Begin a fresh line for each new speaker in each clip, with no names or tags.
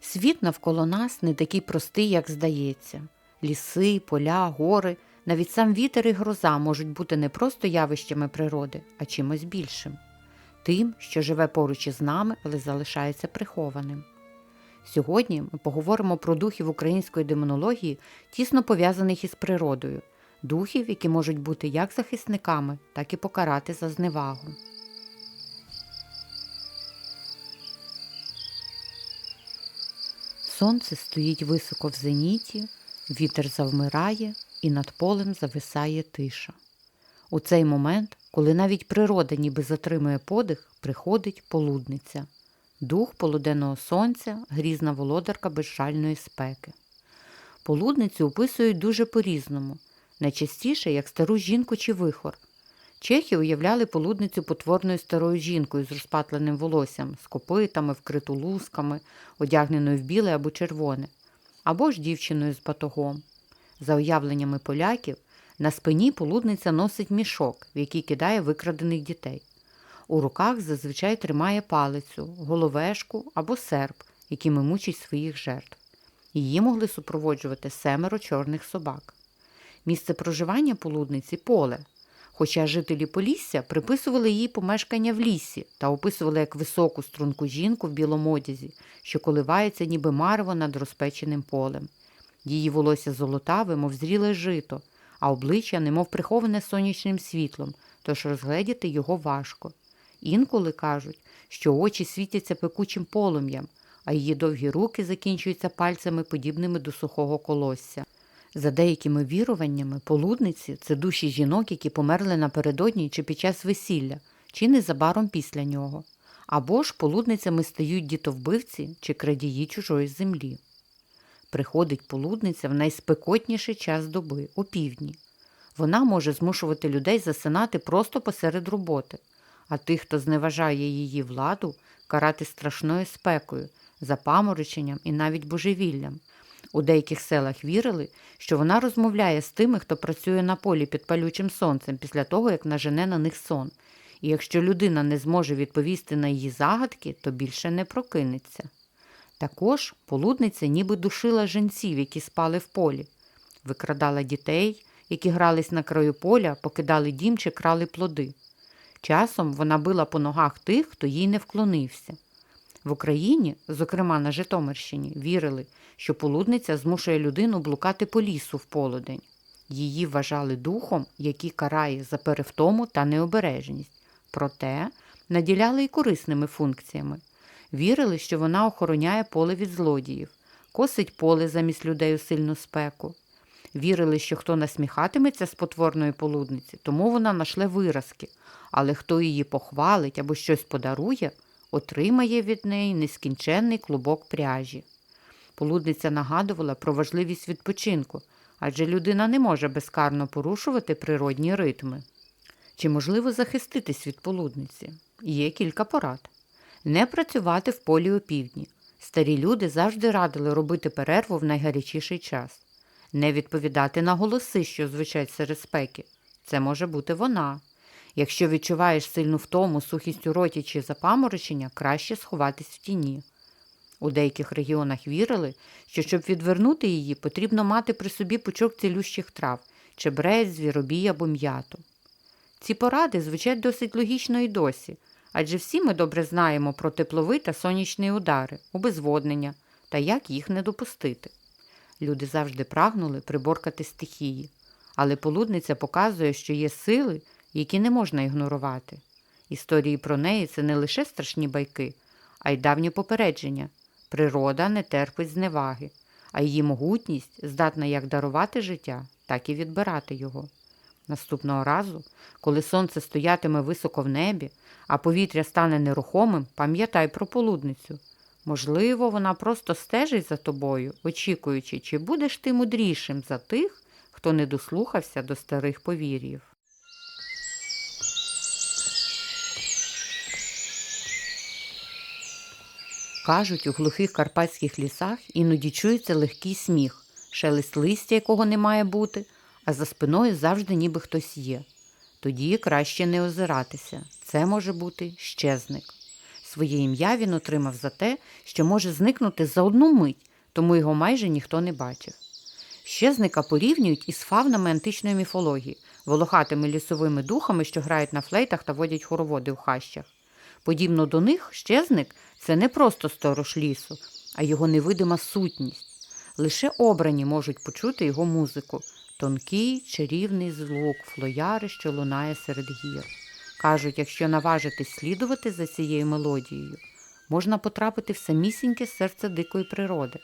Світ навколо нас не такий простий, як здається. Ліси, поля, гори, навіть сам вітер і гроза можуть бути не просто явищами природи, а чимось більшим. Тим, що живе поруч із нами, але залишається прихованим. Сьогодні ми поговоримо про духів української демонології, тісно пов'язаних із природою, духів, які можуть бути як захисниками, так і покарати за зневагу. Сонце стоїть високо в зеніті, вітер завмирає і над полем зависає тиша. У цей момент, коли навіть природа ніби затримує подих, приходить полудниця. Дух полуденного сонця, грізна володарка безжальної спеки. Полудницю описують дуже по-різному, найчастіше як стару жінку чи вихор. Чехи уявляли полудницю потворною старою жінкою з розпатленим волоссям, з копитами, вкриту лусками, одягненою в біле або червоне, або ж дівчиною з батогом. За уявленнями поляків, на спині полудниця носить мішок, в який кидає викрадених дітей. У руках зазвичай тримає палицю, головешку або серп, якими мучить своїх жертв. Її могли супроводжувати семеро чорних собак. Місце проживання полудниці поле. Хоча жителі Полісся приписували їй помешкання в лісі та описували як високу струнку жінку в білому одязі, що коливається ніби марево над розпеченим полем. Її волосся золотаве, мов зріле жито, а обличчя немов приховане сонячним світлом, тож розгледіти його важко. Інколи кажуть, що очі світяться пекучим полум'ям, а її довгі руки закінчуються пальцями, подібними до сухого колосся. За деякими віруваннями, полудниці це душі жінок, які померли напередодні чи під час весілля, чи незабаром після нього. Або ж полудницями стають дітовбивці чи крадії чужої землі. Приходить полудниця в найспекотніший час доби, опівдні. Вона може змушувати людей засинати просто посеред роботи, а тих, хто зневажає її владу, карати страшною спекою, запамороченням і навіть божевіллям. У деяких селах вірили, що вона розмовляє з тими, хто працює на полі під палючим сонцем після того, як нажене на них сон. І якщо людина не зможе відповісти на її загадки, то більше не прокинеться. Також полудниця ніби душила жінців, які спали в полі, викрадала дітей, які грались на краю поля, покидали дім чи крали плоди. Часом вона била по ногах тих, хто їй не вклонився. В Україні, зокрема на Житомирщині, вірили, що полудниця змушує людину блукати по лісу в полудень. Її вважали духом, який карає за перевтому та необережність. Проте наділяли й корисними функціями. Вірили, що вона охороняє поле від злодіїв, косить поле замість людей у сильну спеку. Вірили, що хто насміхатиметься з потворної полудниці, тому вона нашле виразки, але хто її похвалить або щось подарує, отримає від неї нескінченний клубок пряжі. Полудниця нагадувала про важливість відпочинку, адже людина не може безкарно порушувати природні ритми. Чи можливо захиститись від полудниці? Є кілька порад. Не працювати в полі опівдні. Старі люди завжди радили робити перерву в найгарячіший час. Не відповідати на голоси, що звучать серед спеки. Це може бути вона. Якщо відчуваєш сильну втому, сухість у роті чи запаморочення, краще сховатись в тіні. У деяких регіонах вірили, що щоб відвернути її, потрібно мати при собі пучок цілющих трав, чебрець, звіробій або м'яту. Ці поради звучать досить логічно і досі, адже всі ми добре знаємо про тепловий та сонячні удари, обезводнення та як їх не допустити. Люди завжди прагнули приборкати стихії, але полудниця показує, що є сили, які не можна ігнорувати. Історії про неї це не лише страшні байки, а й давні попередження. Природа не терпить зневаги, а її могутність здатна як дарувати життя, так і відбирати його. Наступного разу, коли сонце стоятиме високо в небі, а повітря стане нерухомим, пам'ятай про полудницю. Можливо, вона просто стежить за тобою, очікуючи, чи будеш ти мудрішим за тих, хто не дослухався до старих повір'їв. Кажуть, у глухих карпатських лісах іноді чується легкий сміх, шелест листя, якого не має бути, а за спиною завжди ніби хтось є. Тоді краще не озиратися. Це може бути щезник. Своє ім'я він отримав за те, що може зникнути за одну мить, тому його майже ніхто не бачив. Щезника порівнюють із фавнами античної міфології, волохатими лісовими духами, що грають на флейтах та водять хороводи у хащах. Подібно до них, щезник це не просто сторож лісу, а його невидима сутність. Лише обрані можуть почути його музику тонкий чарівний звук флояри, що лунає серед гір. Кажуть, якщо наважитись слідувати за цією мелодією, можна потрапити в самісіньке серце дикої природи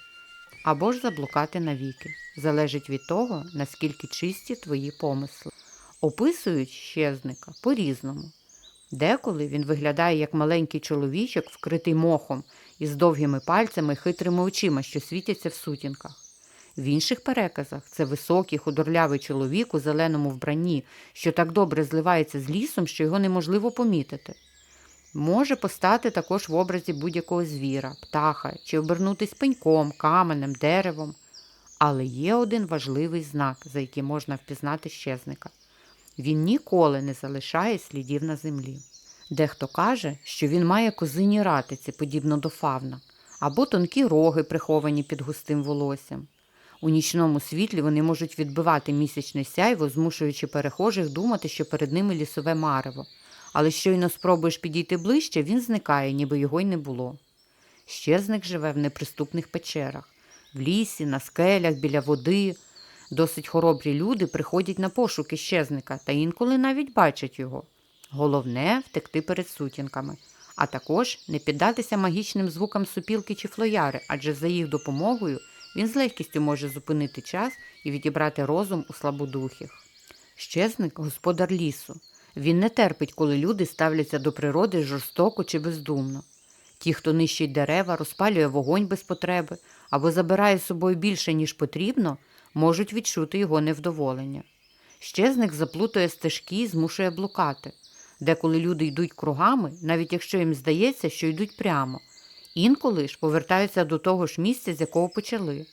або ж заблукати навіки. Залежить від того, наскільки чисті твої помисли. Описують щезника по-різному. Деколи він виглядає як маленький чоловічок, вкритий мохом, із довгими пальцями і хитрими очима, що світяться в сутінках. В інших переказах це високий худорлявий чоловік у зеленому вбранні, що так добре зливається з лісом, що його неможливо помітити. Може постати також в образі будь-якого звіра, птаха чи обернутись пеньком, каменем, деревом. Але є один важливий знак, за який можна впізнати щезника. Він ніколи не залишає слідів на землі. Дехто каже, що він має козині ратиці, подібно до фавна, або тонкі роги, приховані під густим волоссям. У нічному світлі вони можуть відбивати місячне сяйво, змушуючи перехожих думати, що перед ними лісове марево. Але щойно спробуєш підійти ближче, він зникає, ніби його й не було. Щезник живе в неприступних печерах, в лісі, на скелях, біля води. Досить хоробрі люди приходять на пошуки щезника та інколи навіть бачать його. Головне втекти перед сутінками, а також не піддатися магічним звукам супілки чи флояри, адже за їх допомогою він з легкістю може зупинити час і відібрати розум у слабодухих. Щезник господар лісу. Він не терпить, коли люди ставляться до природи жорстоко чи бездумно. Ті, хто нищить дерева, розпалює вогонь без потреби або забирає з собою більше, ніж потрібно, можуть відчути його невдоволення. Щезник заплутує стежки і змушує блукати. Деколи люди йдуть кругами, навіть якщо їм здається, що йдуть прямо. Інколи ж повертаються до того ж місця, з якого почали.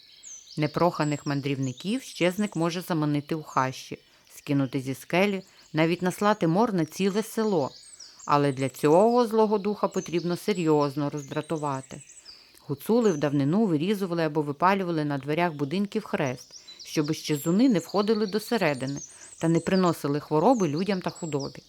Непроханих мандрівників щезник може заманити у хащі, скинути зі скелі, навіть наслати мор на ціле село. Але для цього злого духа потрібно серйозно роздратувати. Гуцули в давнину вирізували або випалювали на дверях будинків хрест, щоб щезуни не входили досередини та не приносили хвороби людям та худобі.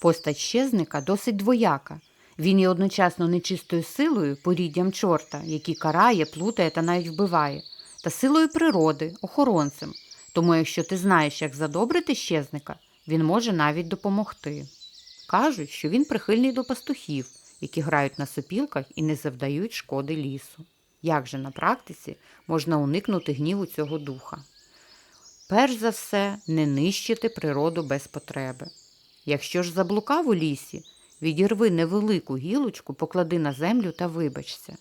Постать щезника досить двояка. Він є одночасно нечистою силою, поріддям чорта, який карає, плутає та навіть вбиває, та силою природи, охоронцем. Тому, якщо ти знаєш, як задобрити щезника, він може навіть допомогти. Кажуть, що він прихильний до пастухів, які грають на сопілках і не завдають шкоди лісу. Як же на практиці можна уникнути гніву цього духа? Перш за все, не нищити природу без потреби. Якщо ж заблукав у лісі, відірви невелику гілочку, поклади на землю та вибачся.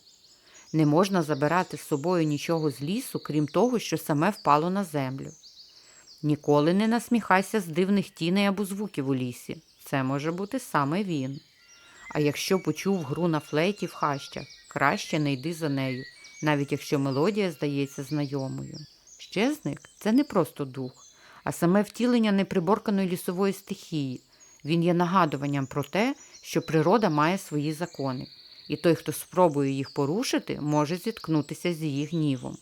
Не можна забирати з собою нічого з лісу, крім того, що саме впало на землю. Ніколи не насміхайся з дивних тіней або звуків у лісі. Це може бути саме він. А якщо почув гру на флейті в хащах, краще не йди за нею, навіть якщо мелодія здається знайомою. Щезник це не просто дух, а саме втілення неприборканої лісової стихії. Він є нагадуванням про те, що природа має свої закони, і той, хто спробує їх порушити, може зіткнутися з її гнівом.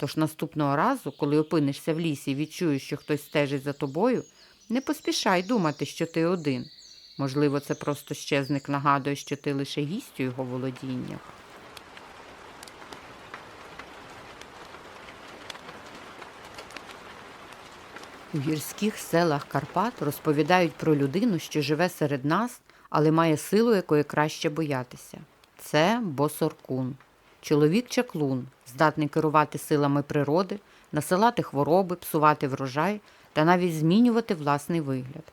Тож наступного разу, коли опинишся в лісі і відчуєш, що хтось стежить за тобою, не поспішай думати, що ти один. Можливо, це просто щезник нагадує, що ти лише гість у його володіннях. У гірських селах Карпат розповідають про людину, що живе серед нас, але має силу, якої краще боятися. Це босоркун, чоловік чаклун, здатний керувати силами природи, насилати хвороби, псувати врожай та навіть змінювати власний вигляд.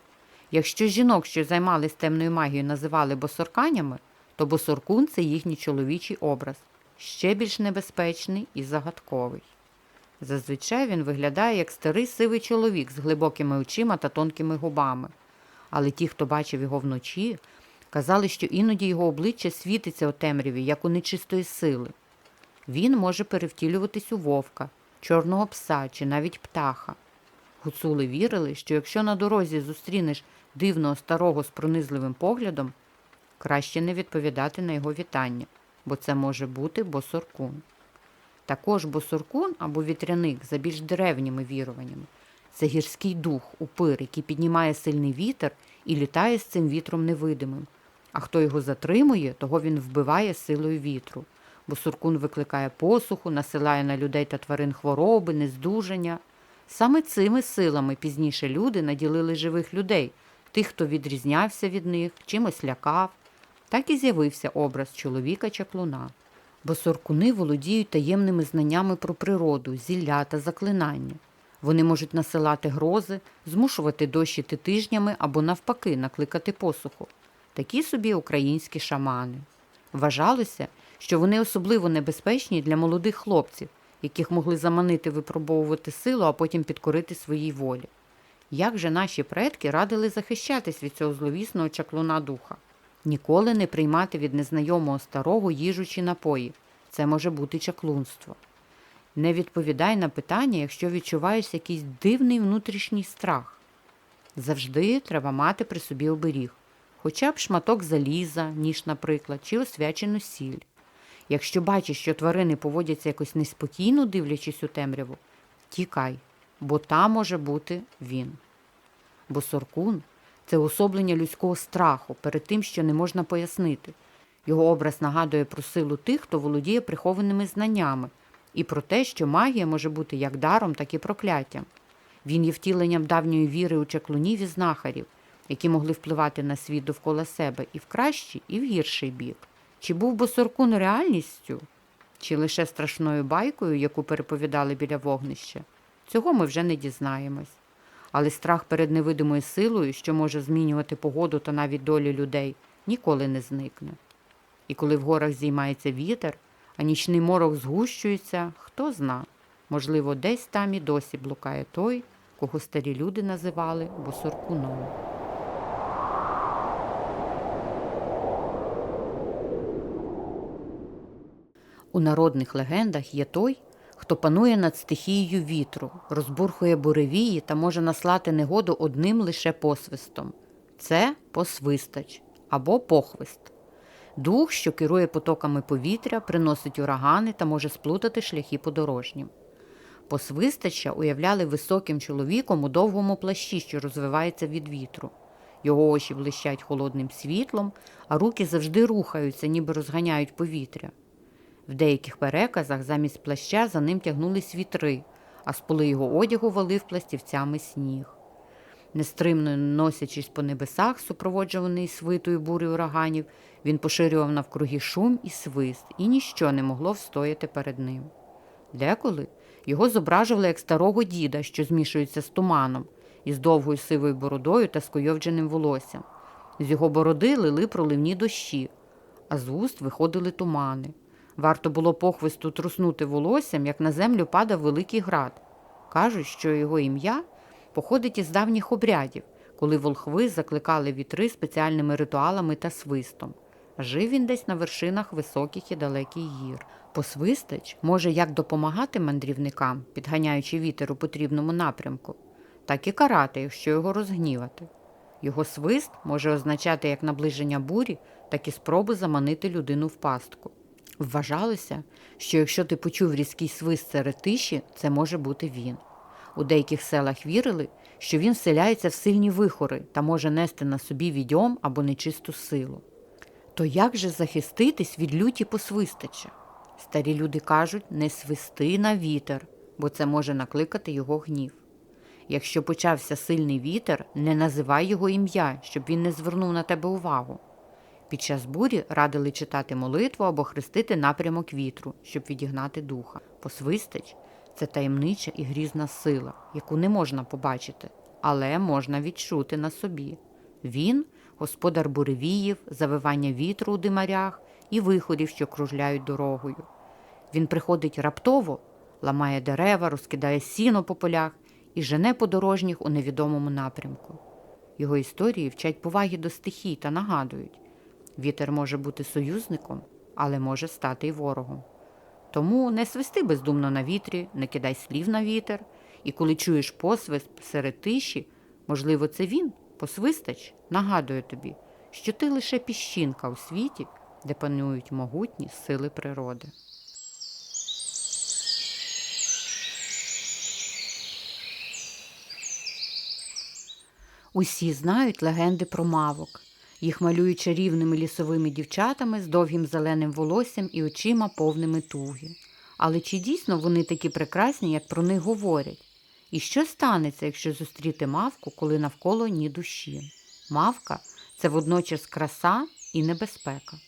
Якщо жінок, що займались темною магією, називали босорканями, то босоркун це їхній чоловічий образ, ще більш небезпечний і загадковий. Зазвичай він виглядає як старий сивий чоловік з глибокими очима та тонкими губами. Але ті, хто бачив його вночі, казали, що іноді його обличчя світиться у темряві, як у нечистої сили. Він може перевтілюватись у вовка, чорного пса чи навіть птаха. Гуцули вірили, що якщо на дорозі зустрінеш дивного старого з пронизливим поглядом, краще не відповідати на його вітання, бо це може бути босоркун. Також босоркун або вітряник за більш древніми віруваннями. Це гірський дух, упир, який піднімає сильний вітер і літає з цим вітром невидимим. А хто його затримує, того він вбиває силою вітру. Босуркун викликає посуху, насилає на людей та тварин хвороби, нездужання. Саме цими силами пізніше люди наділили живих людей, тих, хто відрізнявся від них, чимось лякав. Так і з'явився образ чоловіка-чаклуна. Босоркуни володіють таємними знаннями про природу, зілля та заклинання. Вони можуть насилати грози, змушувати дощити тижнями або навпаки накликати посуху. Такі собі українські шамани. Вважалося, що вони особливо небезпечні для молодих хлопців, яких могли заманити випробовувати силу, а потім підкорити своїй волі. Як же наші предки радили захищатись від цього зловісного чаклуна духа? Ніколи не приймати від незнайомого старого їжу чи напої. Це може бути чаклунство. Не відповідай на питання, якщо відчуваєш якийсь дивний внутрішній страх. Завжди треба мати при собі оберіг, хоча б шматок заліза, ніж, наприклад, чи освячену сіль. Якщо бачиш, що тварини поводяться якось неспокійно, дивлячись у темряву, тікай, бо там може бути він. Бо соркун це особлення людського страху перед тим, що не можна пояснити. Його образ нагадує про силу тих, хто володіє прихованими знаннями, і про те, що магія може бути як даром, так і прокляттям. Він є втіленням давньої віри у чаклунів і знахарів, які могли впливати на світ довкола себе і в кращий, і в гірший бік. Чи був Босоркун реальністю, чи лише страшною байкою, яку переповідали біля вогнища? Цього ми вже не дізнаємось. Але страх перед невидимою силою, що може змінювати погоду та навіть долі людей, ніколи не зникне. І коли в горах зіймається вітер, а нічний морок згущується, хто зна, можливо, десь там і досі блукає той, кого старі люди називали босоркуном. У народних легендах є той, хто панує над стихією вітру, розбурхує буревії та може наслати негоду одним лише посвистом. Це посвистач або похвист. Дух, що керує потоками повітря, приносить урагани та може сплутати шляхи подорожнім. Посвистача уявляли високим чоловіком у довгому плащі, що розвивається від вітру. Його очі блищать холодним світлом, а руки завжди рухаються, ніби розганяють повітря. В деяких переказах замість плаща за ним тягнулись вітри, а з поли його одягу валив пластівцями сніг. Нестримно носячись по небесах, супроводжуваний свитою бурею ураганів, він поширював навкруги шум і свист, і ніщо не могло встояти перед ним. Деколи його зображували як старого діда, що змішується з туманом, із довгою сивою бородою та скойовдженим волоссям. З його бороди лили проливні дощі, а з уст виходили тумани. Варто було похвисту труснути волоссям, як на землю падав великий град. Кажуть, що його ім'я походить із давніх обрядів, коли волхви закликали вітри спеціальними ритуалами та свистом. Жив він десь на вершинах високих і далеких гір. Посвистач може як допомагати мандрівникам, підганяючи вітер у потрібному напрямку, так і карати, якщо його розгнівати. Його свист може означати як наближення бурі, так і спробу заманити людину в пастку. Вважалося, що якщо ти почув різкий свист серед тиші, це може бути він. У деяких селах вірили, що він вселяється в сильні вихори та може нести на собі відьом або нечисту силу. То як же захиститись від люті посвистача? Старі люди кажуть, не свисти на вітер, бо це може накликати його гнів. Якщо почався сильний вітер, не називай його ім'я, щоб він не звернув на тебе увагу. Під час бурі радили читати молитву або хрестити напрямок вітру, щоб відігнати духа. Посвистач це таємнича і грізна сила, яку не можна побачити, але можна відчути на собі. Він господар буревіїв, завивання вітру у димарях і виходів, що кружляють дорогою. Він приходить раптово, ламає дерева, розкидає сіно по полях і жене подорожніх у невідомому напрямку. Його історії вчать поваги до стихій та нагадують, вітер може бути союзником, але може стати й ворогом. Тому не свисти бездумно на вітрі, не кидай слів на вітер, і коли чуєш посвист серед тиші, можливо, це він, посвистач, нагадує тобі, що ти лише піщинка у світі, де панують могутні сили природи. Усі знають легенди про мавок. Їх малюють чарівними лісовими дівчатами з довгим зеленим волоссям і очима повними туги. Але чи дійсно вони такі прекрасні, як про них говорять? І що станеться, якщо зустріти мавку, коли навколо ні душі? Мавка це водночас краса і небезпека.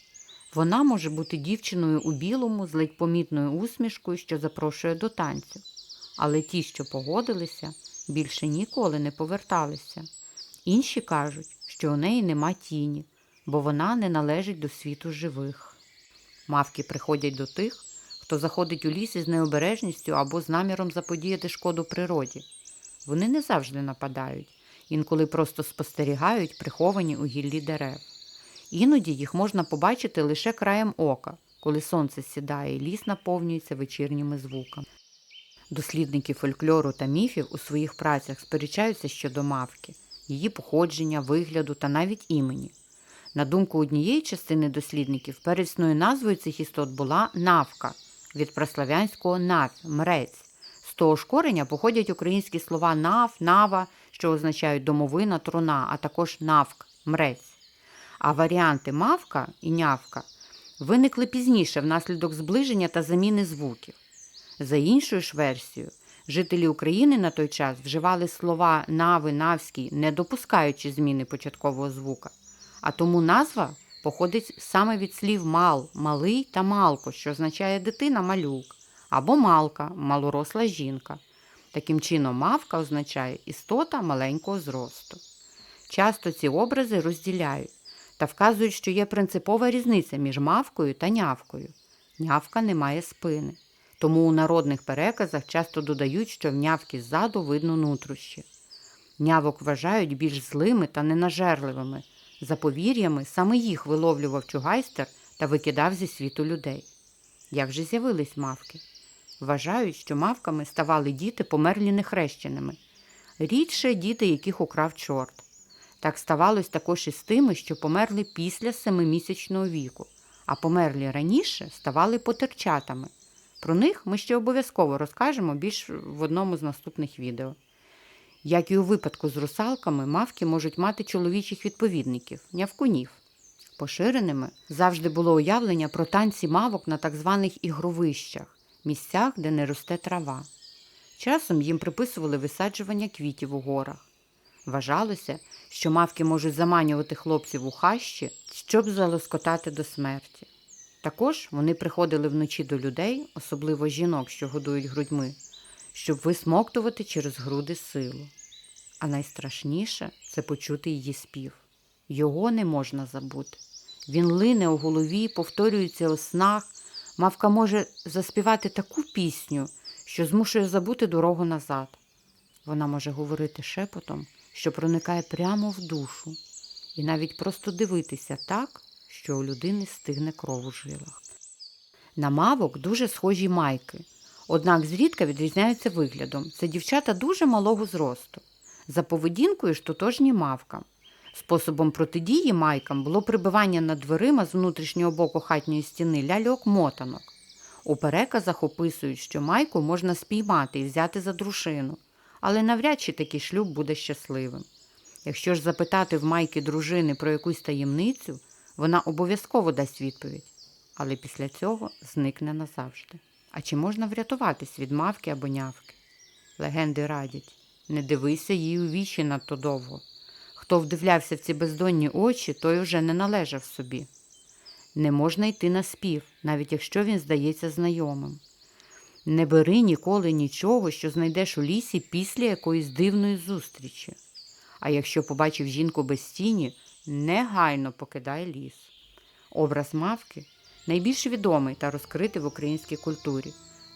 Вона може бути дівчиною у білому з ледь помітною усмішкою, що запрошує до танцю. Але ті, що погодилися, більше ніколи не поверталися. Інші кажуть, що у неї нема тіні, бо вона не належить до світу живих. Мавки приходять до тих, хто заходить у ліс із необережністю або з наміром заподіяти шкоду природі. Вони не завжди нападають, інколи просто спостерігають, приховані у гіллі дерев. Іноді їх можна побачити лише краєм ока, коли сонце сідає і ліс наповнюється вечірніми звуками. Дослідники фольклору та міфів у своїх працях сперечаються щодо мавки, її походження, вигляду та навіть імені. На думку однієї частини дослідників, первісною назвою цих істот була навка від прослав'янського нав, мрець. З того ж кореня походять українські слова нав, нава, що означають домовина, труна, а також навк, мрець. А варіанти мавка і нявка виникли пізніше внаслідок зближення та заміни звуків. За іншою ж версією, жителі України на той час вживали слова нави, навський, не допускаючи зміни початкового звука. А тому назва походить саме від слів мал, малий та малко, що означає дитина малюк, або малка, малоросла жінка. Таким чином, мавка означає істота маленького зросту. Часто ці образи розділяють та вказують, що є принципова різниця між мавкою та нявкою. Нявка не має спини. Тому у народних переказах часто додають, що в нявки ззаду видно нутрощі. Нявок вважають більш злими та ненажерливими. За повір'ями, саме їх виловлював чугайстер та викидав зі світу людей. Як же з'явились мавки? Вважають, що мавками ставали діти, померлі нехрещеними. Рідше діти, яких украв чорт. Так ставалось також і з тими, що померли після семимісячного віку, а померлі раніше ставали потерчатами. Про них ми ще обов'язково розкажемо більш в одному з наступних відео. Як і у випадку з русалками, мавки можуть мати чоловічих відповідників нявкунів. Поширеними завжди було уявлення про танці мавок на так званих ігровищах, місцях, де не росте трава. Часом їм приписували висаджування квітів у горах. Вважалося, що мавки можуть заманювати хлопців у хащі, щоб залоскотати до смерті. Також вони приходили вночі до людей, особливо жінок, що годують грудьми, щоб висмоктувати через груди силу. А найстрашніше це почути її спів. Його не можна забути. Він лине у голові, повторюється у снах. Мавка може заспівати таку пісню, що змушує забути дорогу назад. Вона може говорити шепотом, що проникає прямо в душу, і навіть просто дивитися так, що у людини стигне кров у жилах. На мавок дуже схожі майки, однак зрідка відрізняються виглядом. Це дівчата дуже малого зросту. За поведінкою ж тотожні мавкам. Способом протидії майкам було прибивання над дверима з внутрішнього боку хатньої стіни ляльок-мотанок. У переказах описують, що майку можна спіймати і взяти за дружину, але навряд чи такий шлюб буде щасливим. Якщо ж запитати в майки дружини про якусь таємницю, вона обов'язково дасть відповідь, але після цього зникне назавжди. А чи можна врятуватись від мавки або нявки? Легенди радять не дивися їй у вічі надто довго. Хто вдивлявся в ці бездонні очі, той уже не належав собі. Не можна йти на спів, навіть якщо він здається знайомим. Не бери ніколи нічого, що знайдеш у лісі після якоїсь дивної зустрічі. А якщо побачив жінку без тіні, негайно покидай ліс. Образ мавки найбільш відомий та розкритий в українській культурі.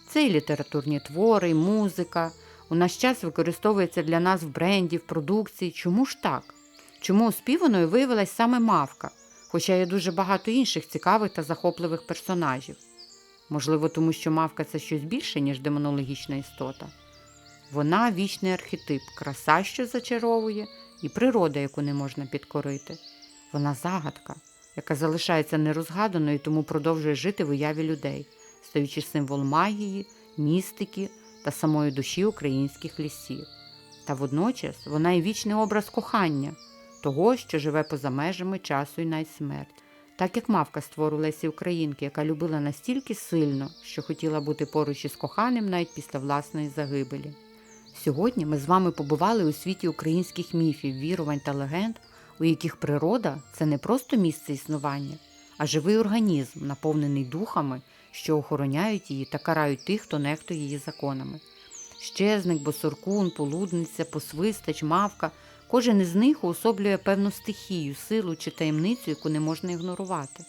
Це і літературні твори, і музика. У наш час використовується для нас в бренді, в продукції. Чому ж так? Чому оспіваною виявилась саме мавка, хоча є дуже багато інших цікавих та захопливих персонажів? Можливо, тому що мавка це щось більше, ніж демонологічна істота. Вона вічний архетип, краса, що зачаровує, і природа, яку не можна підкорити. Вона загадка, яка залишається нерозгаданою, тому продовжує жити в уяві людей, стаючи символ магії, містики та самої душі українських лісів. Та водночас вона і вічний образ кохання, того, що живе поза межами часу і навіть смерть. Так як мавка з твору Лесі Українки, яка любила настільки сильно, що хотіла бути поруч із коханим навіть після власної загибелі. Сьогодні ми з вами побували у світі українських міфів, вірувань та легенд, у яких природа це не просто місце існування, а живий організм, наповнений духами, що охороняють її та карають тих, хто нехтує її законами. Щезник, босоркун, полудниця, посвистач, мавка кожен із них уособлює певну стихію, силу чи таємницю, яку не можна ігнорувати.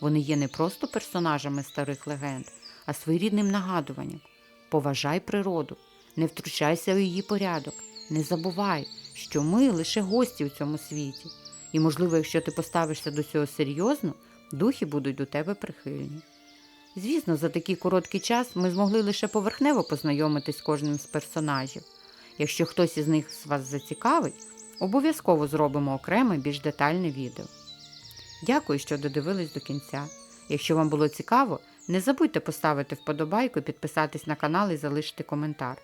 Вони є не просто персонажами старих легенд, а своєрідним нагадуванням. Поважай природу, не втручайся у її порядок, не забувай, що ми лише гості у цьому світі, і, можливо, якщо ти поставишся до цього серйозно, духи будуть до тебе прихильні. Звісно, за такий короткий час ми змогли лише поверхнево познайомитись з кожним з персонажів. Якщо хтось із них з вас зацікавить, обов'язково зробимо окреме більш детальне відео. Дякую, що додивились до кінця. Якщо вам було цікаво, не забудьте поставити вподобайку, підписатись на канал і залишити коментар.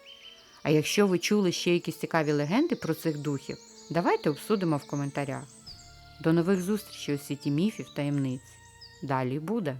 А якщо ви чули ще якісь цікаві легенди про цих духів, давайте обсудимо в коментарях. До нових зустрічей у світі міфів таємниць. Далі буде.